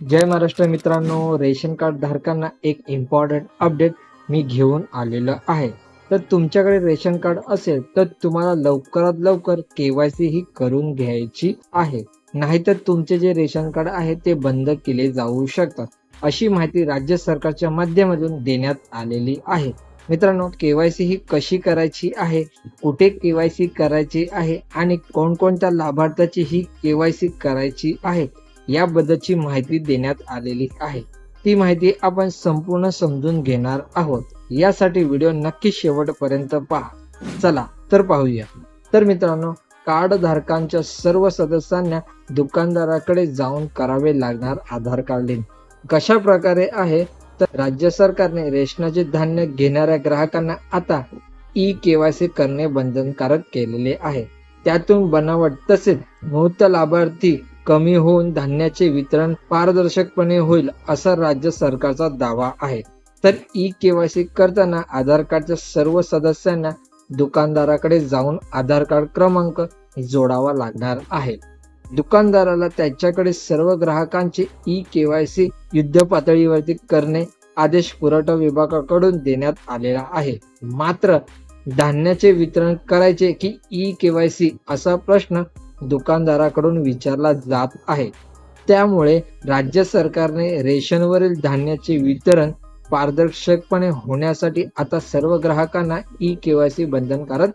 जय महाराष्ट्र मित्रांनो ration card धारकांना एक इम्पॉर्टंट अपडेट मी घेऊन आलेलं आहे. तर तुमच्याकडे रेशन कार्ड असेल तर तुम्हाला लवकरात लवकर केवायसी ही करून घ्यायची आहे. नाहीतर तुमचे जे रेशन कार्ड आहे ते बंद केले जाऊ शकतात. अशी माहिती राज्य सरकारच्या माध्यमातून देण्यात आलेली आहे. मित्रांनो केवायसी ही कशी करायची आहे कुठे केवायसी करायची आहे आणि कोणकोणत्या लाभार्थ्याची ही केवायसी करायची आहे याबद्दलची माहिती देण्यात आलेली आहे. ती माहिती आपण संपूर्ण समजून घेणार आहोत. यासाठी व्हिडिओ नक्की शेवटपर्यंत पहा. चला तर पाहूया. तर मित्रांनो कार्ड धारकांच्या सर्व सदस्यांना दुकानदाराकडे जाऊन करावे लागणार आधार कार्ड लिंक. कशा प्रकारे आहे? तर राज्य सरकारने रेशनाचे धान्य घेणाऱ्या ग्राहकांना आता ई केवायसी करणे बंधनकारक केलेले आहे. त्यातून बनावट तसेच मूर्त लाभार्थी कमी होऊन धान्याचे वितरण पारदर्शकपणे होईल असा राज्य सरकारचा दावा आहे. तर ई केवायसी करताना आधार कार्डच्या सर्व सदस्यांना दुकानदाराकडे जाऊन आधार कार्ड क्रमांक जोडावा लागणार आहे. दुकानदाराला त्याच्याकडे सर्व ग्राहकांचे ई केवायसी युद्ध पातळीवरती करणे आदेश पुरवठा विभागाकडून देण्यात आलेला आहे. मात्र धान्याचे वितरण करायचे की ई केवायसी असा प्रश्न दुकानदाराकडून विचारला जात आहे. त्यामुळे राज्य सरकारने रेशनवरील धान्याचे वितरण पारदर्शकपणे होण्यासाठी आता सर्व ग्राहकांना ई केवायसी बंधनकारक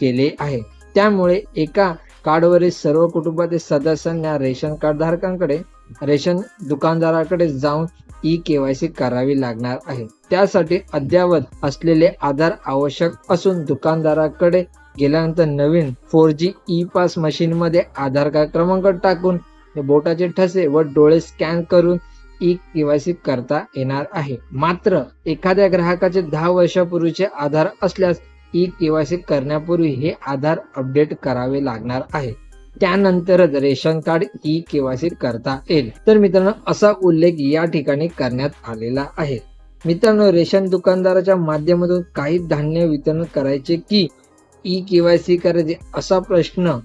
केले आहे. त्यामुळे एका कार्डवरील सर्व कुटुंबातील सदस्यांना रेशन कार्ड धारकांकडे रेशन दुकानदाराकडे जाऊन ई केवायसी करावी लागणार आहे. त्यासाठी अद्ययावत असलेले आधार आवश्यक असून दुकानदाराकडे गेल्यानंतर नवीन four G e pass machine मध्ये आधार कार्ड क्रमांक टाकून बोटाचे ठसे व डोळे स्कॅन करून ई केवायसी करता येणार आहे. मात्र एखाद्या ग्राहकाचे दहा वर्षापूर्वीचे आधार असल्यास ई केवायसी करण्यापूर्वी हे आधार अपडेट करावे लागणार आहे. त्यानंतरच रेशन कार्ड ई केवायसी करता येईल. तर मित्रांनो असा उल्लेख या ठिकाणी करण्यात आलेला आहे. मित्रांनो रेशन दुकानदाराच्या माध्यमातून काही धान्य वितरण करायचे की ई केवायसी करायचे असा प्रश्न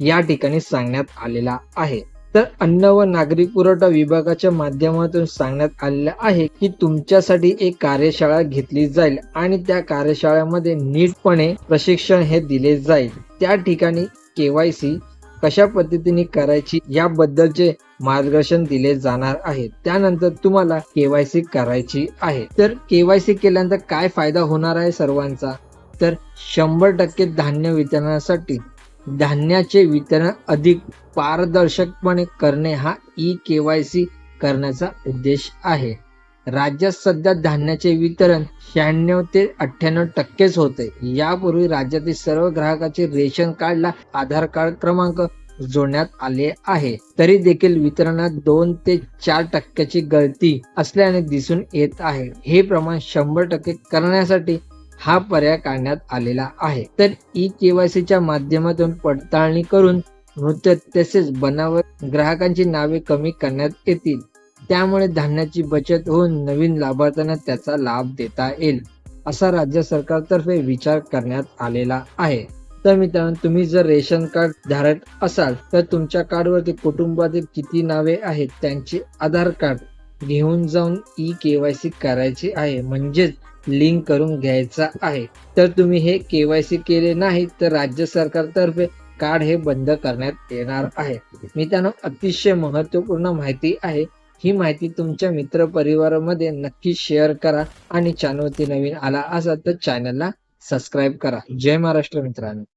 या ठिकाणी सांगण्यात आलेला आहे. तर अन्न व नागरी पुरवठा विभागाच्या माध्यमातून सांगण्यात आलेलं आहे की तुमच्यासाठी एक कार्यशाळा घेतली जाईल आणि त्या कार्यशाळेमध्ये नीटपणे प्रशिक्षण हे दिले जाईल. त्या ठिकाणी केवायसी कशा पद्धतीने करायची याबद्दलचे मार्गदर्शन दिले जाणार आहे. त्यानंतर तुम्हाला केवायसी करायची आहे. तर केवायसी केल्यानंतर काय फायदा होणार आहे सर्वांचा? तर शंभर टक्के धान्य वितरणासाठी धान्याचे वितरण अधिक पारदर्शकपणे करणे हा ई केवायसी करण्याचा उद्देश आहे. राज्यात सध्या धान्याचे वितरण शहाण्णव ते अठ्ठ्याण्णव टक्केच होते. यापूर्वी राज्यातील सर्व ग्राहकाचे रेशन कार्डला आधार कार्ड क्रमांक जोडण्यात आले आहे. तरी देखील वितरणात दोन ते चार टक्क्याची गळती असल्याने दिसून येत आहे. हे प्रमाण शंभर टक्के करण्यासाठी हा पर्याय काढण्यात आलेला आहे. तर ई केवायसीच्या माध्यमातून पडताळणी करून मृत तसेच बनावट ग्राहकांची नावे कमी करण्यात येतील. त्यामुळे धान्याची बचत होऊन नवीन लाभार्थ्यांना त्याचा लाभ देता येईल असा राज्य सरकारतर्फे विचार करण्यात आलेला आहे. तर मित्रांनो तुम्ही जर रेशन कार्ड धारक असाल तर तुमच्या कार्डवरती कुटुंबातील किती नावे आहेत त्यांचे आधार कार्ड घेऊन जाऊन ई केवायसी करायची आहे. म्हणजेच लिंक करून घ्यायचा आहे. तर तुम्ही हे केवायसी केले नाही तर राज्य सरकारतर्फे कार्ड हे बंद करण्यात येणार आहे. मित्रांनो अतिशय महत्त्वपूर्ण माहिती आहे. ही माहिती तुमच्या मित्र परिवारामध्ये नक्की शेअर करा आणि चॅनलवरती नवीन आला असाल तर चॅनलला सबस्क्राईब करा. जय महाराष्ट्र मित्रांनो.